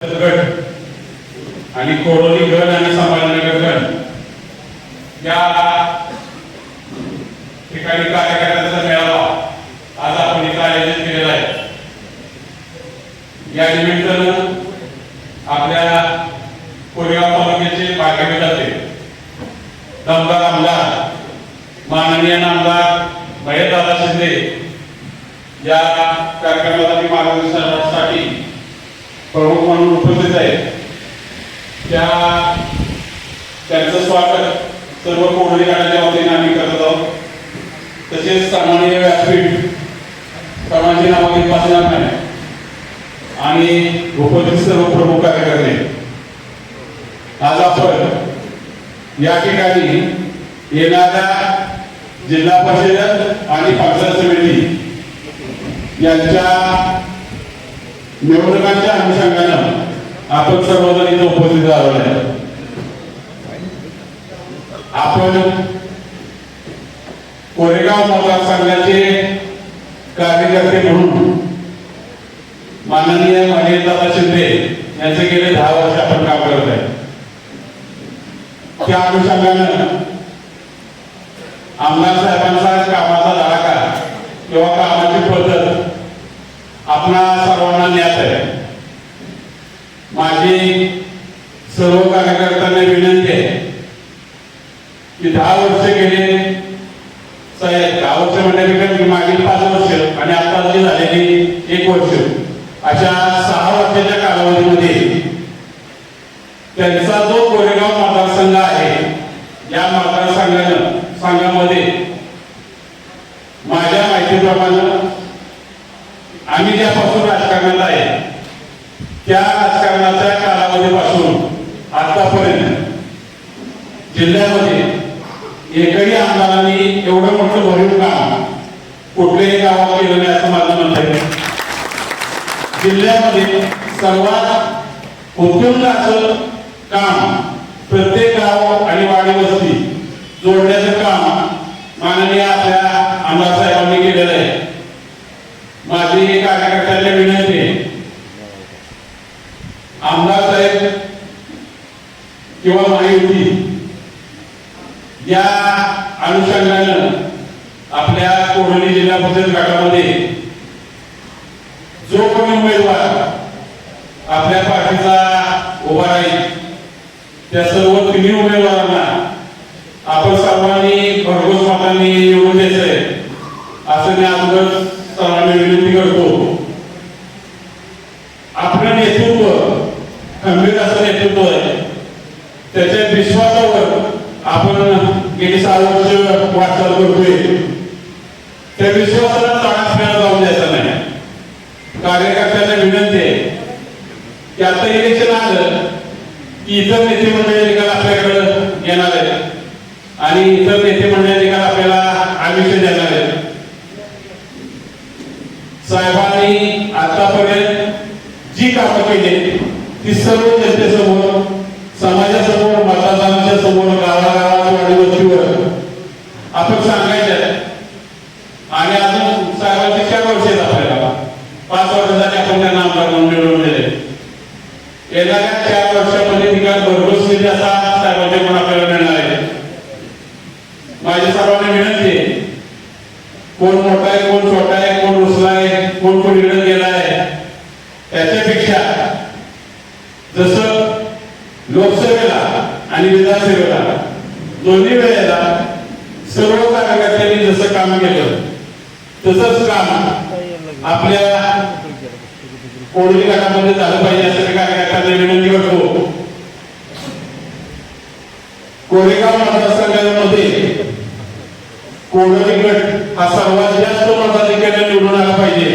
गट आणि कोरोली गट आणि संभाजीनगर गट. या ठिकाणी कार्यकर्त्यांचा मेळावा आज आपण इथं आयोजित केलेला आहे. या निमित्तानं आपल्या कोरेगाव तालुक्याचे भाग्यवे जाते दमदार आमदार माननीय नामदार भैयादादा शिंदे या कार्यक्रमासाठी मार्गदर्शन प्रमुख म्हणून उपस्थित आहेत त्या त्यांचं स्वागत सर्व कोणती गाड्याच्या वतीने आम्ही करत आहोत. तसेच सामान्य व्यासपीठ सर्वांची नावाने घेत बसणार आणि उपस्थित सर्व प्रमुख कार्यकर्ते. आज आपण या ठिकाणी येणाऱ्या जिल्हा परिषद आणि पंचायत समिती यांच्या निवडणुकांच्या अनुषंगानं आपण सर्वजण इथं उपस्थित झालो आहे आपण कोरेगाव मतदारसंघाचे कार्यकर्ते म्हणून माननीय महेशदादा शिंदे यांचे गेले दहा वर्ष आपण काम करत आहे. त्या अनुषंगानं आमदार साहेबांचा कामाचा धडाका किंवा कामाची आपणा सर्वांना ज्ञात आहे. माझी सर्व कार्यकर्त्यांना विनंती आहे की दहा वर्ष गेले साहेब दहा वर्ष म्हणण्यापेक्षा मागील पाच वर्ष आणि आता जी झालेली एक वर्ष अशा सहा वर्षाच्या कालावधीमध्ये त्यांचा जो कोरेगाव मतदारसंघ आहे या मतदारसंघानं संघामध्ये माझ्या माहितीप्रमाणे आम्ही ज्यापासून राजकारणात आहे त्या राजकारणाच्या कालावधीपासून आतापर्यंत जिल्ह्यामध्ये एकही आमदारांनी एवढं मोठं भरीव काम कुठल्याही गावात केलं नाही असं माझं म्हणत आहे. जिल्ह्यामध्ये सर्वात उत्तुंग असं काम प्रत्येक गाव आणि वाडी वस्ती जोडण्याचं काम माननीय आपल्या आमदार साहेबांनी केलेलं आहे. माझी कार्यकर्त्यांना विनंती आहे आमदार साहेब किंवा महायुती या अनुषंगानं आपल्या कोडणी जिल्हा परिषद गटामध्ये जो कोणी उमेदवार आपल्या पार्टीचा उभा राहील त्या सर्व तिन्ही उमेदवारांना आपण सर्वांनी भरघोस मतांनी निवडून द्यायचंय असं मी अगोदर सर्वांनी विनंती करतो आपलं नेतृत्व खंबीर असं नेतृत्व आहे त्याच्या विश्वासावर आपण गेली सहा वर्ष वाटचाल करतोय त्या विश्वासाला ताणासण्याला जाऊन द्यायचं नाही कार्यकर्त्यांना विनंती आहे की आता इलेक्शन आलं की इतर नेते मंडळी निकाल आपल्याकडे येणार आहे आणि इतर नेते मंडळी निकाल आपल्याला आयुष्य देणार आहे साहेबांनी आतापर्यंत जी कामं केली ती सर्व जनतेसमोर समाजासमोर मतदारांच्या समोर गावागावात वाडी आपण सांगायचं आणि अजून साहेबांचे चार वर्ष आहेत आपल्याला. पाच वर्षासाठी आपण त्यांना आमदार म्हणून मिळवून दिले. येणाऱ्या चार वर्षामध्ये ठिकाण भरपूर स्थिती असा साहेबांचे पण आपल्याला मिळणार आहे. माझ्या सर्वांना विनंती आहे कोण मोठा आहे कोण छोटा आहे कोण रुसला आहे कोण कोण इकडे गेला आहे त्याच्यापेक्षा जसं लोकसभेला आणि विधानसभेला दोन्ही वेळेला सर्व कार्यकर्त्यांनी जसं काम केलं तसंच काम आपल्या कोडली गटामध्ये झालं पाहिजे असं मी कार्यकर्त्यांना विनंती करतो कोरेगाव मतदारसंघामध्ये कोडली गट हा सर्वात जास्त मताधिकाऱ्या निवडून आला पाहिजे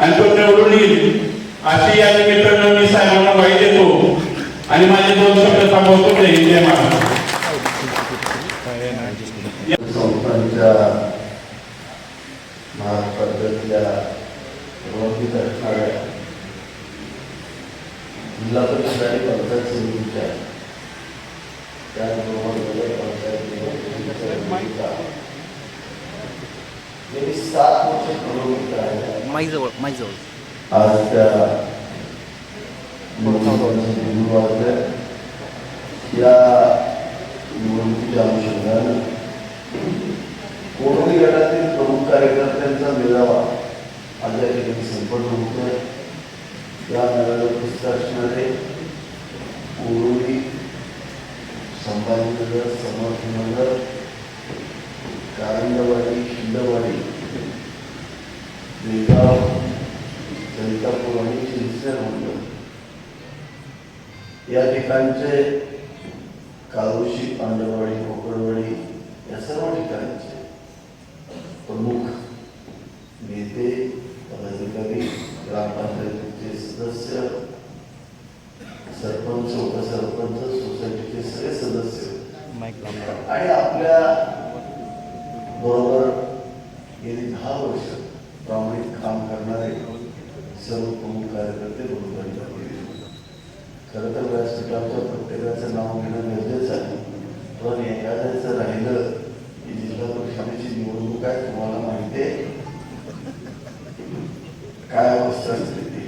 आणि तो निवडून येईल अशी या निमित्तानं मी साहेबांना वाईट देतो आणि माझे दोन शब्द थांबवतो जय हिंद, जय महाराष्ट्र संस्थांच्या महाराष्ट्रातल्या संबंधित असणाऱ्या जिल्हा परिषद आणि पंचायत समितीच्या त्याचबरोबर पंचायत सात वर्ष प्रलंबित आहे माईजवळ माईजवळ. आज त्या या निवडणुकीच्या अनुषंगानं कोरोनी गटातील प्रमुख कार्यकर्त्यांचा मेळावा आज या ठिकाणी संपन्न होतोय. या मेळाव्यात उपस्थित असणारे कोरोनी संभाजीनगर समर्थनगर कारंदवाडी शिंदवाडी बेळगाव दलितापूर आणि चिंचणे मंडळ. या ठिकाणचे काळोशी पांडवाडी कोकणवाडी या सर्व ठिकाणचे प्रमुख नेते पदाधिकारी ग्रामपंचायत सदस्य सरपंच उपसरपंच सोसायटीचे सगळे सदस्य आणि आपल्या बरोबर गेली दहा वर्ष प्रामाणिक काम करणारे सर्व प्रमुख कार्यकर्ते बरोबर खरं तर व्यासपीठाच्या प्रत्येकाचं नाव घेणं गरजेचं आहे. पण एखाद्याचं राहिलं की जिल्हा परिषदेची निवडणूक आहे तुम्हाला माहिती आहे काय अवस्था असते ती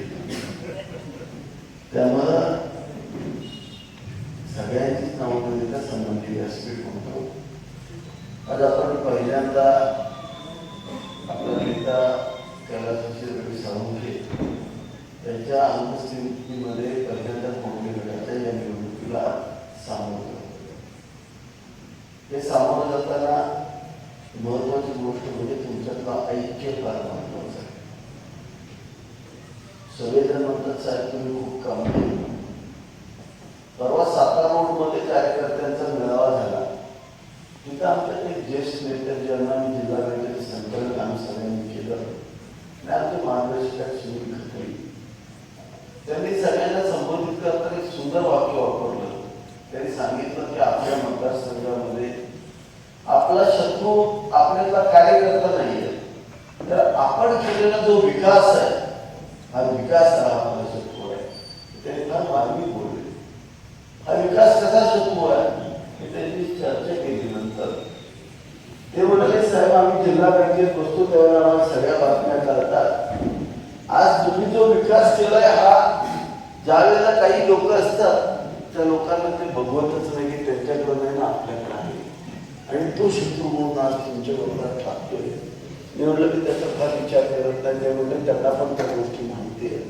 त्यामुळं सगळ्यांचीच नावं देता संबंधी व्यासपीठ होतो आज आपण पहिल्यांदा आपला नेता कैलासाची रवी साळुंखे त्यांच्या अनुपस्थितीमध्ये पहिल्यांदा कोणते गटाच्या या निवडणुकीला सामोरं हे सामोरं जाताना महत्वाची गोष्ट म्हणजे तुमच्यातला ऐक्य फार महत्वाचं आहे. सगळेजण म्हणतात साहेब तुम्ही खूप काम केलं परवा सातारा रोडमध्ये कार्यकर्त्यांचा मेळावा झाला तिथं आमच्या एक ज्येष्ठ नेते ज्यांना मी जिल्हा बँकेचे संकलन काम सगळ्यांनी केलं आणि आमचे मार्गदर्शक सुनील खत्री त्यांनी सगळ्यांना संबोधित करताना एक सुंदर वाक्य वापरलं त्यांनी सांगितलं की आपल्या मतदारसंघामध्ये आपला शत्रू आपल्याला कार्यकर्ता नाहीये तर आपण केलेला जो विकास आहे हा विकास हा आपला शत्रू आहे ते फार मार्मिक बोलले हा विकास कसा शत्रू आहे हे त्यांनी चर्चा केली नंतर ते म्हणाले साहेब आम्ही जिल्हा बँकेत बसतो तेव्हा आम्हाला सगळ्या बातम्या कळतात आज तुम्ही जो विकास केलाय हा ज्यावेळेला काही लोक असतात त्या लोकांना ते बघवतच नाही की त्यांच्याकडे नाही ना आपल्याकडे आहे आणि तो शत्रू म्हणून आज तुमच्या बरोबर टाकतोय मी की त्याचा फार विचार करत नाही ते त्यांना पण त्या गोष्टी माहिती आहे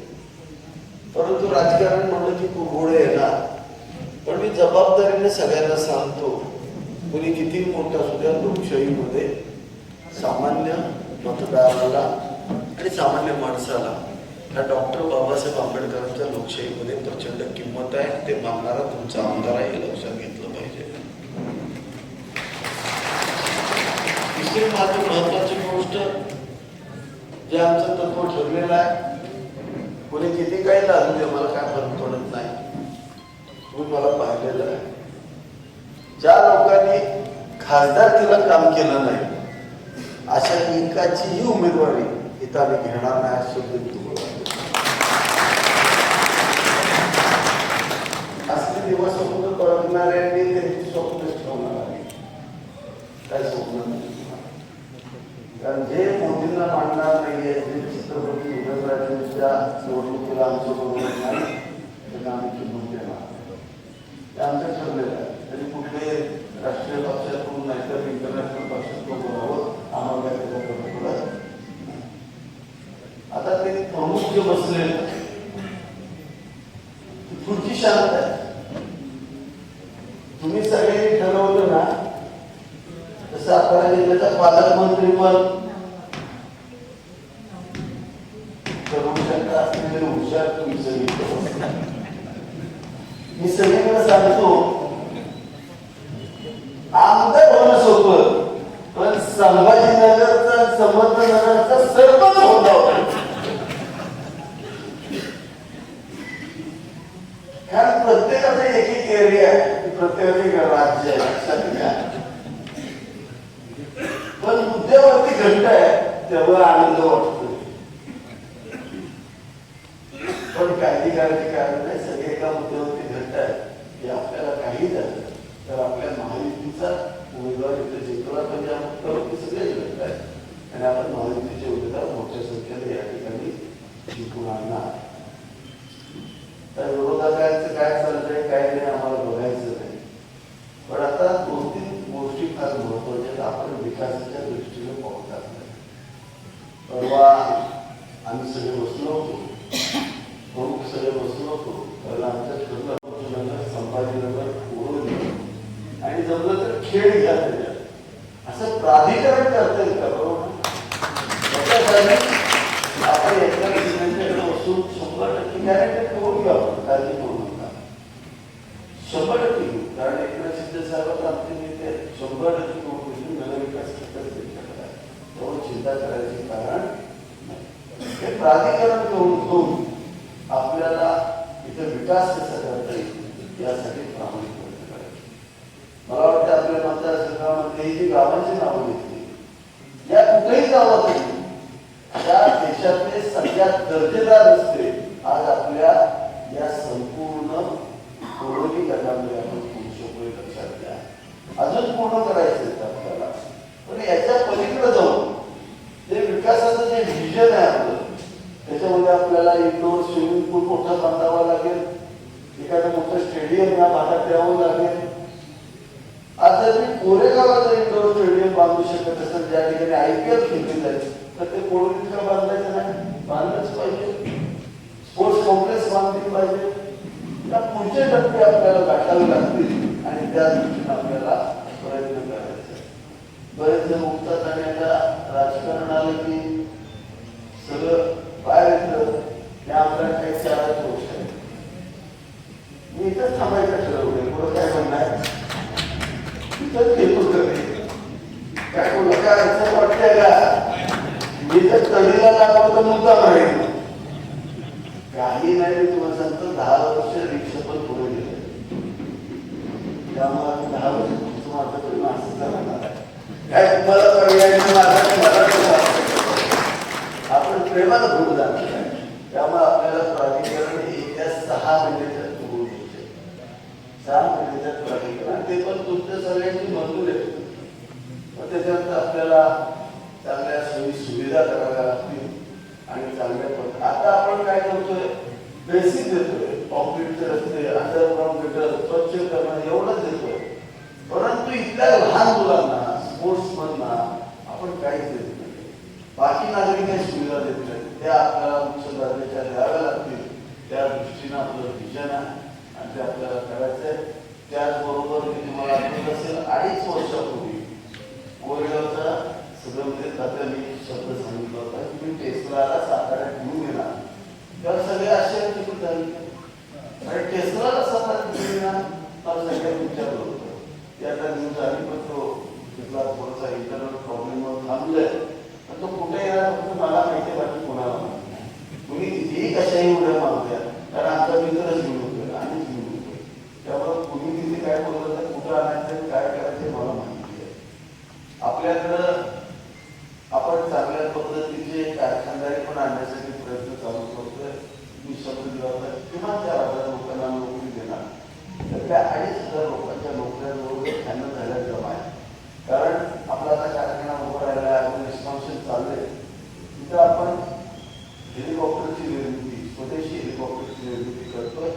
परंतु राजकारण म्हणलं की कुरघोडे येणार पण मी जबाबदारीने सगळ्यांना सांगतो कुणी किती मोठा असू द्या लोकशाहीमध्ये सामान्य मतदाराला आणि सामान्य माणसाला ह्या डॉक्टर बाबासाहेब आंबेडकरांच्या लोकशाहीमध्ये प्रचंड किंमत आहे. ते मानणारा तुमचा आमदार आहे हे लक्षात घेतलं पाहिजे. तिसरी मात्र महत्वाची जे आमचं तत्व ठरलेलं आहे कोणी किती काही लागू दे मला काय फरक पडत नाही. तुम्ही मला पाहिलेलं आहे. ज्या लोकांनी खासदार तिला काम केलं नाही अशा एकाचीही उमेदवारी इथं आम्ही घेणार नाही असं शब्द तुम्हाला असले दिवस स्वप्न बघणाऱ्यांनी त्यांची स्वप्न ठेवणार आहे काय स्वप्न नाही कारण जे मोदींना मांडणार नाहीये जे चित्रपती उदयनराजेंच्या निवडणुकीला आमचं बरोबर नाही त्यांना आम्ही चिमून देणार ते आमचं ठरलेलं आहे. तरी कुठले राष्ट्रीय पक्षातून नाहीतर इंटरनॅशनल पक्षातून बोलावं आम्हाला आता ते प्रमुख जे बसले ती खुर्ची शांत आहे तुम्ही सगळ्यांनी ठरवलं ना तसं अकरा जिल्ह्याचा पालकमंत्री पण ठरवू शकता असलेले हुशार तुम्ही सगळी मी सगळीकडे सांगतो आमदार होणं सोपं पण संभाजीनगरचा समर्थनगरचा सरपंच होता होता कारण प्रत्येकाचा एक एक प्रत्येक राज्य आहे लक्षात घ्या. पण मुद्द्यावरती घंट आहे तेव्हा आनंद वाटतो पण काही करायची कारण नाही सगळे एका मुद्द्यावरती घंट आहे की आपल्याला काही झालं तर आपल्या महायुतीचा उमेदवार इथे जिंकला म्हणजे या मुद्द्यावरती सगळे घंट आहे आणि आपण महायुतीचे उमेदवार मोठ्या संख्येने या ठिकाणी जिंकून आणणार. त्या विरोधकांचं काय चाललंय काय नाही आम्हाला बघायचं. पण आता दोन तीन गोष्टी फार महत्त्वाच्या आपण विकासाच्या दृष्टीने पाहू परवा आम्ही सगळे बसलो होतो. प्रमुख सगळे बसलो होतो. कारण आमच्या नगर संभाजीनगर उडून आणि जमलं तर खेळ घ्या त्याच्यात असं प्राधिकरण करता येईल का बरोबर त्याच्यासाठी आपण एका विद्यार्थ्याकडे बसून शंभर टक्के गॅरंटी करून घ्या आपण काळजी करू नका शंभर टक्के घेऊ कारण एकनाथ शिंदे साहेबांचे आमचे नेते आहेत. शंभर टक्के करून घेऊ नगरविकास खात्यात त्यांच्याकडे आहे. तेव्हा चिंता करायचे कारण नाही. हे प्राधिकरण करून घेऊन आपल्याला इथे विकास कसा करता येईल यासाठी प्रामाणिक प्रयत्न करायचे मला वाटतं आपल्या मतदारसंघामध्ये ही जी गावांची नावं घेतली. या कुठेही गावात त्या देशातले सगळ्यात दर्जेदार रस्ते आज आपल्या या संपूर्ण कोरोनी गटामध्ये आपण करू शकतो हे लक्षात घ्या अजून पूर्ण करायचे आहेत आपल्याला पण याच्या पलीकडे जाऊन जे विकासाचं जे व्हिजन आहे आपलं त्याच्यामध्ये आपल्याला इंडोर स्विमिंग पूल मोठा बांधावा लागेल एखादं मोठं स्टेडियम या भागात द्यावं लागेल आज जर मी कोरेगावात इंडोर स्टेडियम बांधू शकत असेल ज्या ठिकाणी आय पी एल खेळली जाईल तर ते कोरोनीत का बांधायचं नाही बांधलंच पाहिजे स्पोर्ट्स कॉम्प्लेक्स बांधली पाहिजे. त्या पुढचे टप्पे आपल्याला गाठावे लागतील आणि त्या दृष्टीने आपल्याला प्रयत्न करायचे. बरेच जण उठतात आणि आता राजकारण आलं की सगळं बाहेर येतं. या आपल्या काही चारच गोष्ट आहे मी इथंच थांबायचं ठरवलंय पुढं काय म्हणणार? इथंच घेतो घरी काय कोणाला काय असं वाटतंय का? मी तर तडीला लागलो तर मुद्दा माहिती काही नाही मी तुम्हाला सांगतो दहा वर्ष रिक्षा पण पुढे गेले. त्यामुळे दहा वर्ष तुमचं माझं तरी असं राहणार काय तुम्हाला पर्याय माझा आपण प्रेमाला पुढे जाणार त्यामुळे आपल्याला प्राधिकरण हे येत्या सहा महिन्याच्या पुढे घ्यायचे सहा महिन्याच्या प्राधिकरण. ते पण तुमच्या सगळ्यांची मंजूर आहे. मग त्याच्यानंतर आपल्याला चांगल्या सोयी सुविधा कराव्या लागतील आणि चांगल्या आता काय करतोय. बेसिक देतोय. कॉन्क्रीटचे रस्ते अंडरग्राऊंड गटर स्वच्छ करणं एवढंच देतोय. परंतु इथल्या लहान मुलांना स्पोर्ट्स मधना आपण काहीच देत नाही. बाकी नागरिकांनी सुविधा देत नाही. त्या आपल्याला उच्च दर्जाच्या द्याव्या लागतील. त्या दृष्टीनं आपलं विजन आहे. आणि ते आपल्याला करायचं आहे त्याचबरोबर मी तुम्हाला आठवत असेल अडीच वर्षापूर्वी कोरेगावचा सदमध्ये मी शब्द सांगितला होता की मी टेस्टला साताऱ्यात घेऊन येणार तर सगळे आश्चर्यचकित झाले आणि टेस्ला साताऱ्यात घेऊन येणार मला सगळ्यांनी विचारलं होतं. की आता न्यूज आली पण तो तिथला थोडासा इंटरनल प्रॉब्लेम थांबलाय. पण तो कुठे येणार फक्त मला माहिती बाकी कोणाला माहिती नाही. कितीही कशाही उड्या मारल्या कारण आमचा मित्रच घेऊन होतोय आणि घेऊन होतोय त्यामुळे कुणी तिथे काय बोललं तर कुठं आणायचं काय करायचं मला माहिती आहे. आपल्याकडं आपण चांगल्या पद्धतीचे कारखानदारी पण आणण्यासाठी प्रयत्न चालू करतोय मी शब्द दिला होता किमान चार हजार लोकांना नोकरी देणार तर त्या अडीच हजार लोकांच्या नोकऱ्यांबरोबर त्यांना झाल्या जमा आहे कारण आपला आता कारखाना उभा राहिला आहे आपण एक्सपान्शन चाललंय तिथं आपण हेलिकॉप्टरची निर्मिती स्वदेशी हेलिकॉप्टरची निर्मिती करतोय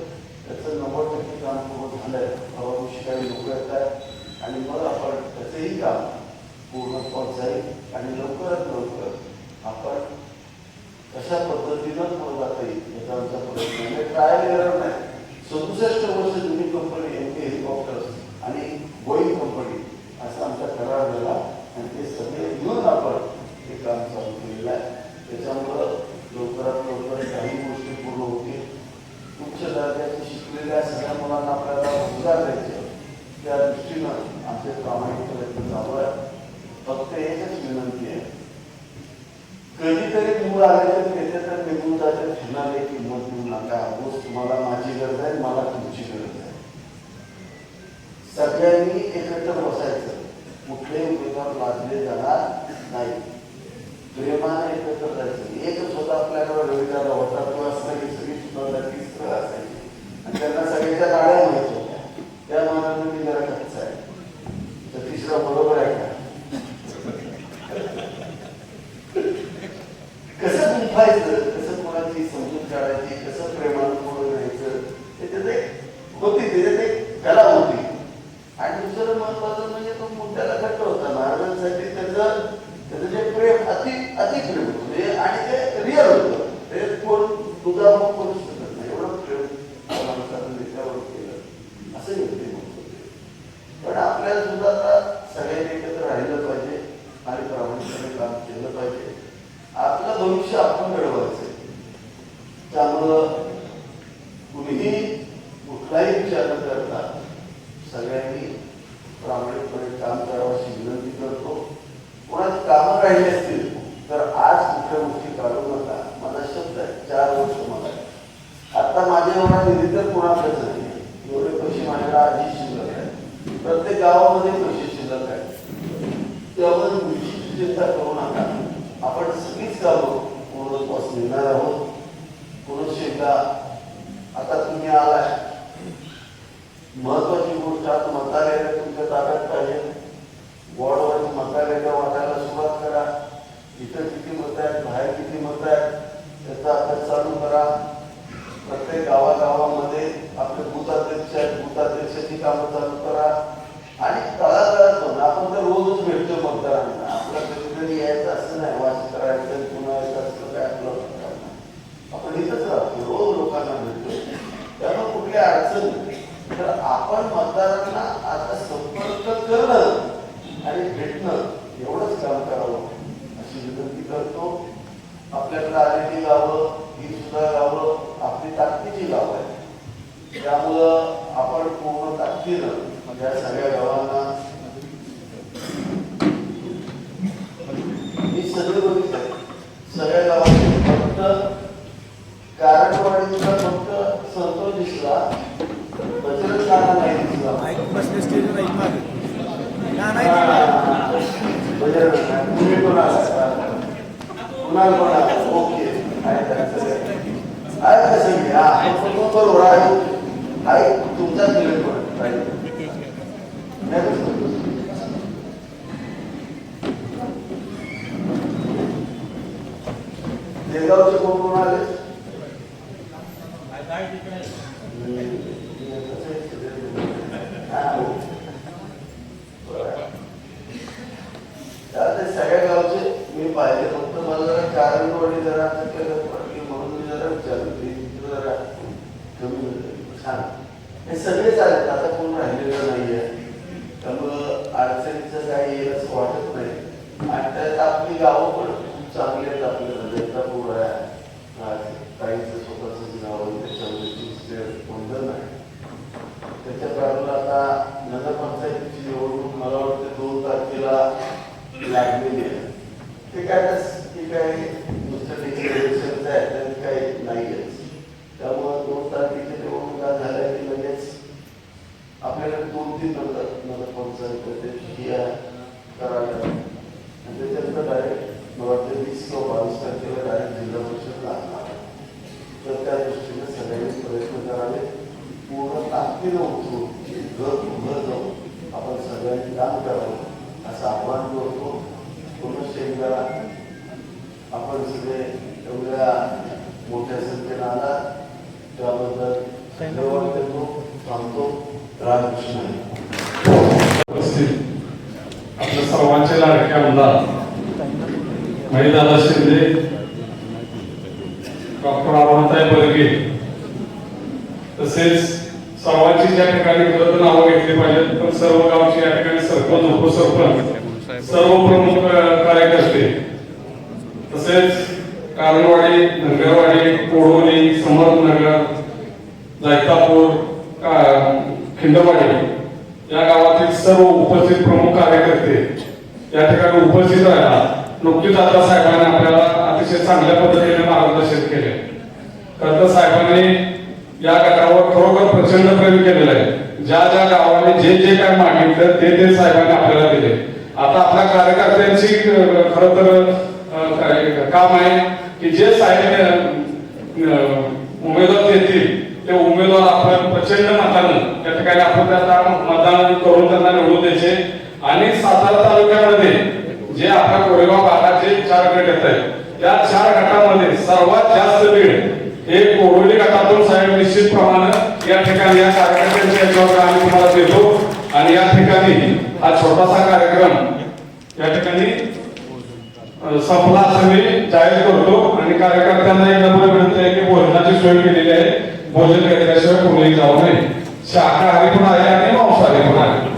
त्याचं नव्वद टक्के काम पूर्ण झालंय हवाविषयी काही लोक येत आहेत आणि मग आपण त्याचंही काम पूर्ण जाईल आणि लवकरात लवकर आपण कशा पद्धतीनं पुढे जाता येईल याचा आमचा प्रयत्न आहे ट्रायल एरर नाही सदुसष्ट वर्ष जुनी कंपनी एम के हेलिकॉप्टर्स आणि बोईंग कंपनी असा आमचा करार झाला आणि ते सगळे मिळून आपण हे काम चालू केलेलं आहे त्याच्यामुळं लवकरात लवकर काही गोष्टी पूर्ण होतील उच्च दर्जाचे शिकलेल्या सगळ्या मुलांना आपल्याला रोजगार द्यायचे त्या दृष्टीनं आमचे प्रामाणिक प्रयत्न चालू आहे फक्त एकच विनंती आहे कधीतरी मूळ आले तर त्याच्या तर निघून जाते फिरणारे किंमत देऊ नका रोज तुम्हाला माझी गरज आहे मला तुमची गरज आहे सगळ्यांनी एकत्र बसायचं कुठलेही उमेदवार लादले जाणार नाही प्रेमाने एकत्र जायचं एकच होता आपल्याकडे रविदादा होता तो असला की सगळी सुद्धा तिसरं असायची आणि त्यांना सगळ्याच्या गाड्या माहीत होत्या त्या मानाने मी जरा कच्चा आहे तर तिसरा बरोबर आहे का कसं गुंफायचं कसं कोणाची समजूत काढायची कसं प्रेमानं पुढे न्यायचं नाही विचार न करता सगळ्यांनी प्रामाणिकपणे काम करावं अशी विनंती करतो कोणाची कामं राहिली असतील तर आज कुठल्या गोष्टी काढू नका माझा शब्द आहे चार वर्ष मला आहे. आता माझ्या एवढा निधी तर कोणाकडेच नाही एवढे पैसे माझ्याकडे आधी शिल्लक आहे प्रत्येक गावामध्ये पैसे शिल्लक आहे त्यामुळे मुलीची चिंता करू नका आपण सगळीच कामं पूर्णत्वास नेणार आहोत पुरुष एकदा आता तुम्ही आलाय महत्वाची गोष्ट आता मतदार तुमच्या ताब्यात पाहिजे वॉर्डवरची मतदार वाटायला सुरुवात करा इथं किती मत आहेत बाहेर किती मत आहेत त्याचा अभ्यास चालू करा प्रत्येक गावागावामध्ये आपले बूथ अध्यक्ष आहेत बूथ अध्यक्षाची कामं चालू करा आणि तळागाळात जाऊन आपण तर रोजच भेटतो मतदारांना आपलं कधीतरी यायचं असं नाही वाच करायचं पुन्हा यायचं असं काय आपलं मतदार नाही. आपण इथंच राहतो रोज लोकांना भेटतो त्यामुळे कुठली अडचण नाही तर आपण मतदारांना आता संपर्क करणं आणि भेटणं एवढंच काम करावं अशी विनंती करतो आपल्याकडे आलेली गावं ही सुद्धा गावं आपली ताकदीची गावं आहेत त्यामुळं आपण पूर्ण ताकदीनं या सगळ्या गावांना मी सगळे बघितलं सगळ्या गावांचे फक्त कारणवाडीचा फक्त संतोष दिसला बजरंग काना नाही दिसला बसले स्टेज नाही मागे ना नाही बजरंग नाही. तुम्ही पण आला कुणाल पण आला ओके आहे त्यांचं काय. आहे का सगळी हा पण बरोबर आहे तुमचाच निवेदन पण राहील नाही का? देगावचे कोण कोण आले त्यातले सगळ्या गावचे मी पाहिले फक्त मला जरा कारणवाडी जरा केलं पडली म्हणून मी जरा विचारलं की इथं जरा कमी होतं. छान हे सगळेच आले आता कोण राहिलेलं नाहीये त्यामुळं अडचणीचं काही येईल असं वाटत नाही. आणि त्यात आपली गावं पण खूप चांगली आहेत आपली जैतापूर आहे आज काहींचं स्वतःच गाव आहे त्याच्यामध्ये गोंधळ आहे त्याच्या बाजूला आता नगरपंचायतीची निवडणूक मला वाटतं दोन तारखेला लागलेली आहे ते काय तस- ते काय नुसतं डिक्लेरेशनच आहे त्यात काही नाहीयेच त्यामुळं दोन तारखेच्या निवडणुका झाल्या की लगेच आपल्याकडे दोन तीन नंतर नगरपंचायत ही आहे करायला आणि त्याच्यानंतर डायरेक्ट मला वाटतं वीस किंवा बावीस तारखेला डायरेक्ट जिल्हा परिषद लागणार आहे. तर त्या दृष्टीने सगळ्यांनी प्रयत्न करावे. पूर्ण ताकदीनं उठून घर टू घर जाऊन आपण सगळ्यांनी काम करावं असं आव्हान करतो. पुनश्च एकदा आपण सगळे एवढ्या मोठ्या संख्येनं आला त्याबद्दल धन्यवाद देतो थांबतो रामकृष्ण आपल्या सर्वांचे लाडके आमदार महिदादा शिंदे डॉक्टर आव्हानताई बर्गे तसेच सर्वांची ज्या ठिकाणी खरं नावं घेतली पाहिजेत पण सर्व गावची या ठिकाणी सरपंच उपसरपंच सर्व प्रमुख कार्यकर्ते तसेच कारणवाडी नगरवाडी कोडोली समर्थनगर जैतापूर खिंडवाडी या गावातील सर्व उपस्थित प्रमुख कार्यकर्ते या ठिकाणी उपस्थित राहिला. नुकतीच आता साहेबांनी आपल्याला अतिशय चांगल्या पद्धतीने मार्गदर्शन केले. खरं तर साहेबांनी या गटावर खरोखर प्रचंड प्रेम केलेलं आहे. ज्या ज्या गावाने जे जे काय मागितलं ते ते साहेबांनी आपल्याला दिले. आता आपल्या कार्यकर्त्यांची खर तर काय काम आहे की जे साहेब उमेदवार देतील ते उमेदवार आपण प्रचंड मतानं त्या ठिकाणी आपण त्यांना मतदान करून त्यांना निवडून द्यायचे. आणि सातारा तालुक्यामध्ये जे आपल्या कोरेगाव भागाचे चार गट येत आहेत त्या चार गटामध्ये सर्वात जास्त बीड हे कोरोली गटातून साहेब निश्चित प्रमाणे या ठिकाणी या कार्यकर्त्यांच्या याच्यावर आम्ही तुम्हाला देतो. आणि या ठिकाणी हा छोटासा कार्यक्रम या ठिकाणी संपला असं मी जाहीर करतो. आणि कार्यकर्त्यांना एक नम्र विनंती आहे की भोजनाची सोय केलेली आहे. भोजन घेतल्याशिवाय कोणीही जाऊ नये. शाकाहारी पण आहे आणि मांसाहारी पण आहे.